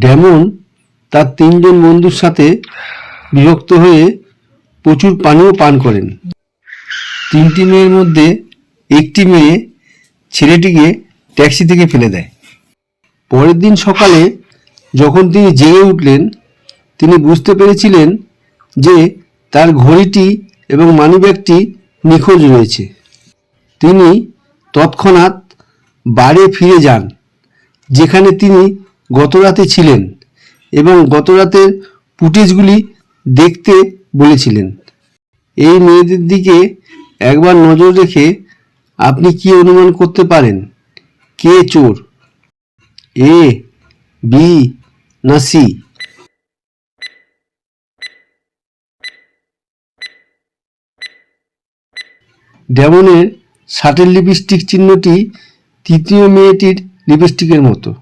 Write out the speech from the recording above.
Demon তার তিনজন বন্ধুর সাথে বিরক্ত হয়ে প্রচুর পানীয় পান করেন। তিনটি মেয়ের মধ্যে একটি মেয়ে ছেলেটিকে ট্যাক্সি থেকে ফেলে দেয়। পরের দিন সকালে যখন তিনি জেগে উঠলেন, তিনি বুঝতে পেরেছিলেন যে তার ঘড়িটি এবং মানিব্যাগটি নিখোঁজ রয়েছে। তিনি তৎক্ষণাৎ বাড়ি ফিরে যান, যেখানে তিনি গতরাতে ছিলেন এবং গতরাতের ফুটেজগুলি দেখতে বলেছিলেন। এই মেয়েদের দিকে একবার নজর রেখে আপনি কি অনুমান করতে পারেন? কে চোর? এ, বি, না সি? ডেমনের শার্টের লিপস্টিক চিহ্নটি তৃতীয় মেয়েটির লিপস্টিকের মতো।